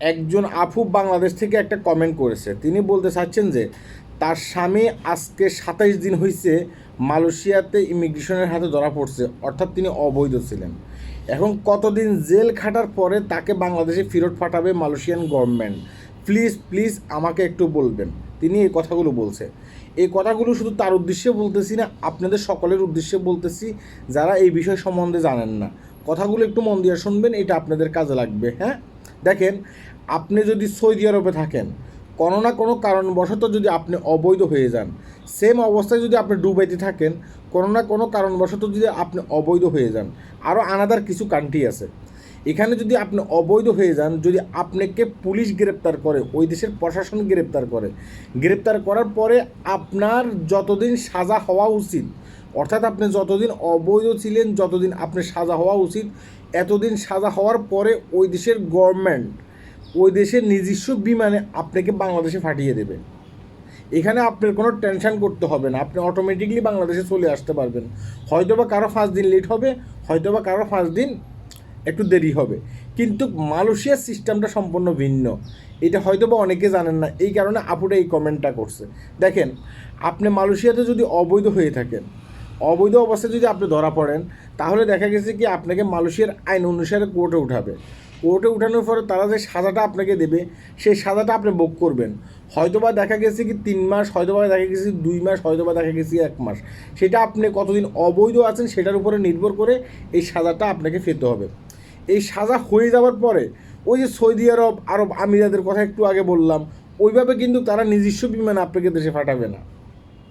একজন আফু বাংলাদেশ থেকে একটা কমেন্ট করেছে। তিনি বলতে চাচ্ছেন যে, তার স্বামী আজকে সাতাইশ দিন হয়েছে মালয়েশিয়াতে ইমিগ্রেশনের হাতে ধরা পড়ছে, অর্থাৎ তিনি অবৈধ ছিলেন। এখন কতদিন জেল খাটার পরে তাকে বাংলাদেশে ফেরত পাঠাবে মালয়েশিয়ান গভর্নমেন্ট প্লিজ প্লিজ আমাকে একটু বলবেন। তিনি এই কথাগুলো বলছে। এই কথাগুলো শুধু তার উদ্দেশ্যে বলতেছি না, আপনাদের সকলের উদ্দেশ্যে বলতেছি, যারা এই বিষয় সম্বন্ধে জানেন না। কথাগুলো একটু মন দিয়ে শুনবেন, এটা আপনাদের কাজে লাগবে হ্যাঁ? দেখেন, আপনি যদি সৌদি আরবে থাকেন, কোনো না কোনো কারণবশত যদি আপনি অবৈধ হয়ে যান, সেম অবস্থায় যদি আপনি ডুবাইতে থাকেন, কোনো না কোনো কারণবশত যদি আপনি অবৈধ হয়ে যান আরও আনাদার কিছু কান্ট্রি আছে। এখানে যদি আপনি অবৈধ হয়ে যান, যদি আপনাকে পুলিশ গ্রেপ্তার করে, ওই দেশের প্রশাসন গ্রেপ্তার করে, গ্রেপ্তার করার পরে আপনার যতদিন সাজা হওয়া উচিত অর্থাৎ আপনি যতদিন অবৈধ ছিলেন, যতদিন আপনি সাজা হওয়া উচিত, এতদিন সাজা হওয়ার পরে ওই দেশের গভর্নমেন্ট ওই দেশের নিজস্ব বিমানে আপনাকে বাংলাদেশে পাঠিয়ে দেবে। এখানে আপনার কোনো টেনশন করতে হবে না, আপনি অটোমেটিকলি বাংলাদেশে চলে আসতে পারবেন। হয়তো বা কারও পাঁচ দিন লেট হবে হয়তো বা কারও পাঁচ দিন একটু দেরি হবে। কিন্তু মালয়েশিয়ার সিস্টেমটা সম্পূর্ণ ভিন্ন। এটা হয়তো বা অনেকে জানেন না, এই কারণে আপুটা এই কমেন্টটা করছে। দেখেন, আপনি মালয়েশিয়াতে যদি অবৈধ হয়ে থাকেন অবৈধ অবস্থায় যদি আপনি ধরা পড়েন, তাহলে দেখা গেছে কি আপনাকে মালয়েশিয়ার আইন অনুসারে কোর্টে উঠাবে। কোর্টে উঠানোর পরে তারা যে সাজাটা আপনাকে দেবে, সেই সাজাটা আপনি ভোগ করবেন। হয়তোবা দেখা গেছে কি তিন মাস, হয়তোবা দেখা গেছে দুই মাস, হয়তোবা দেখা গেছে এক মাস। সেটা আপনি কতদিন অবৈধ আছেন সেটার উপরে নির্ভর করে এই সাজাটা আপনাকে পেতে হবে। এই সাজা হয়ে যাওয়ার পরে ওই যে সৌদি আরব আরব আমিরাদের কথা একটু আগে বললাম, ওইভাবে কিন্তু তারা নিজস্ব বিমান আপনাকে দেশে ফাটাবে না।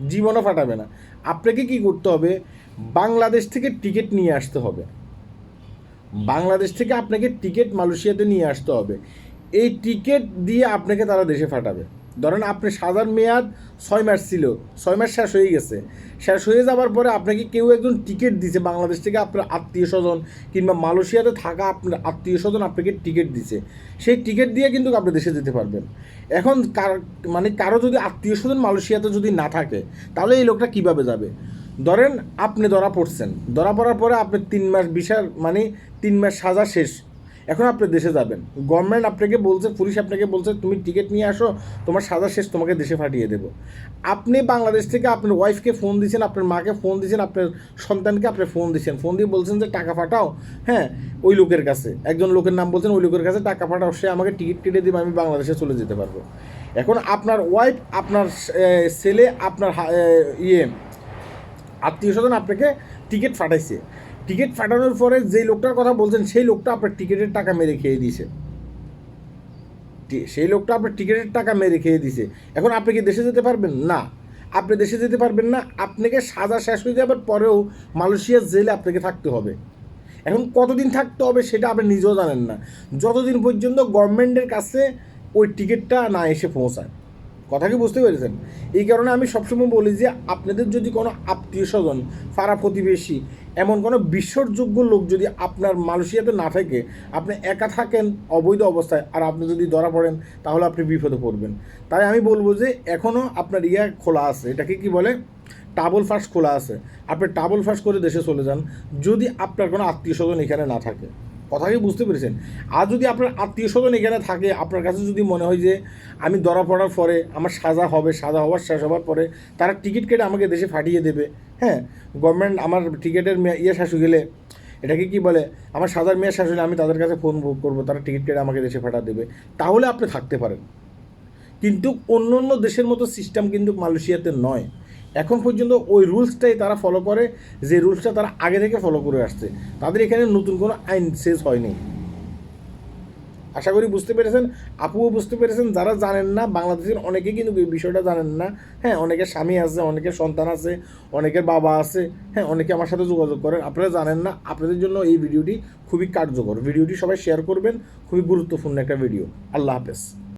জীবনও ফাটাবে না। আপনাকে কি করতে হবে? বাংলাদেশ থেকে টিকিট নিয়ে আসতে হবে। বাংলাদেশ থেকে আপনাকে টিকিট মালয়েশিয়াতে নিয়ে আসতে হবে। এই টিকিট দিয়ে আপনাকে তারা দেশে পাঠাবে ধরেন আপনি সাজার মেয়াদ ছয় মাস ছিল, ছয় মাস শেষ হয়ে গেছে। শেষ হয়ে যাওয়ার পরে আপনাকে কেউ একজন টিকিট দিছে, বাংলাদেশ থেকে আপনার আত্মীয় স্বজন কিংবা মালয়েশিয়াতে থাকা আপনার আত্মীয় স্বজন আপনাকে টিকিট দিছে। সেই টিকিট দিয়ে কিন্তু আপনি দেশে যেতে পারবেন। এখন কার মানে কারও যদি আত্মীয় স্বজন মালয়েশিয়াতে যদি না থাকে, তাহলে এই লোকটা কীভাবে যাবে? ধরেন আপনি ধরা পড়ছেন, ধরা পড়ার পরে আপনি তিন মাস, বিশাল মানে তিন মাস সাজা শেষ। এখন আপনি দেশে যাবেন। গভর্নমেন্ট আপনাকে বলছে, পুলিশ আপনাকে বলছে, তুমি টিকিট নিয়ে আসো, তোমার সাজা শেষ, তোমাকে দেশে পাঠিয়ে দেবো। আপনি বাংলাদেশ থেকে আপনার ওয়াইফকে ফোন দিয়েছেন আপনার মাকে ফোন দিয়েছেন আপনার সন্তানকে আপনি ফোন দিয়েছেন ফোন দিয়ে বলছেন যে, টাকা পাঠাও। হ্যাঁ ওই লোকের কাছে। একজন লোকের নাম বলছেন, ওই লোকের কাছে টাকা পাঠাও, সে আমাকে টিকিট কেটে দেবে, আমি বাংলাদেশে চলে যেতে পারব। এখন আপনার ওয়াইফ আপনার ছেলে, আপনার ইয়ে আত্মীয় স্বজন আপনাকে টিকিট ফাটাইছে টিকিট ফাটানোর পরে যেই লোকটার কথা বলছেন, সেই লোকটা আপনার টিকিটের টাকা মেরে খেয়ে দিয়েছে। সেই লোকটা আপনার টিকিটের টাকা মেরে খেয়ে দিছে এখন আপনি কি দেশে যেতে পারবেন? না। আপনি দেশে যেতে পারবেন না। আপনাকে সাজা শেষ হয়ে যাবার পরেও মালয়েশিয়ার জেলে আপনাকে থাকতে হবে। এখন কতদিন থাকতে হবে সেটা আপনি নিজেও জানেন না। যতদিন পর্যন্ত গভর্নমেন্টের কাছে ওই টিকিটটা না এসে পৌঁছায়। কথা কি বুঝতে পেরেছেন? এই কারণে আমি সবসময় বলি যে, আপনাদের যদি কোনো আত্মীয় স্বজন পাড়া প্রতিবেশী এমন কোনো বিশ্বরযোগ্য লোক যদি আপনার মালয়েশিয়াতে না থাকে, আপনি একা থাকেন অবৈধ অবস্থায়, আর আপনি যদি ধরা পড়েন, তাহলে আপনি বিপদে পড়বেন। তাই আমি বলব যে এখনও আপনার ইয়া খোলা আছে, এটাকে কি বলে? টাবল ফাঁস খোলা আছে। আপনি টাবল ফাঁস করে দেশে চলে যান, যদি আপনার কোনো আত্মীয় স্বজন এখানে না থাকে। কথা কি বুঝতে পেরেছেন। আর যদি আপনার আত্মীয় স্বজন এখানে থাকে, আপনার কাছে যদি মনে হয় যে আমি ধরা পড়ার পরে, আমার সাজা হবে, সাজা হওয়ার, শেষ হওয়ার পরে তারা টিকিট কেটে আমাকে দেশে ফাটিয়ে দেবে হ্যাঁ? গভর্নমেন্ট আমার টিকিটের মেয়া- ইয়ে হয়ে গেলে এটাকে কি বলে? আমার সাজার মেয়াদ শেষ হলে আমি তাদের কাছে ফোন বুক করব, তারা টিকিট কেটে আমাকে দেশে ফাটা দেবে। তাহলে আপনি থাকতে পারেন। কিন্তু অন্য অন্য দেশের মতো সিস্টেম কিন্তু মালয়েশিয়াতে নয়। এখন পর্যন্ত ওই রুলসটাই তারা ফলো করে, যে রুলসটা তারা আগে থেকে ফলো করে আসছে। তাদের এখানে নতুন কোনো আইন শেষ হয়নি। আশা করি বুঝতে পেরেছেন। আপুও বুঝতে পেরেছেন। যারা জানেন না, বাংলাদেশের অনেকে কিন্তু এই বিষয়টা জানেন না। হ্যাঁ অনেকের স্বামী আছে, অনেকের সন্তান আছে, অনেকের বাবা আছে। হ্যাঁ অনেকে আমার সাথে যোগাযোগ করেন। আপনারা জানেন না, আপনাদের জন্য এই ভিডিওটি খুবই কার্যকর। ভিডিওটি সবাই শেয়ার করবেন। খুবই গুরুত্বপূর্ণ একটা ভিডিও। আল্লাহ হাফেজ।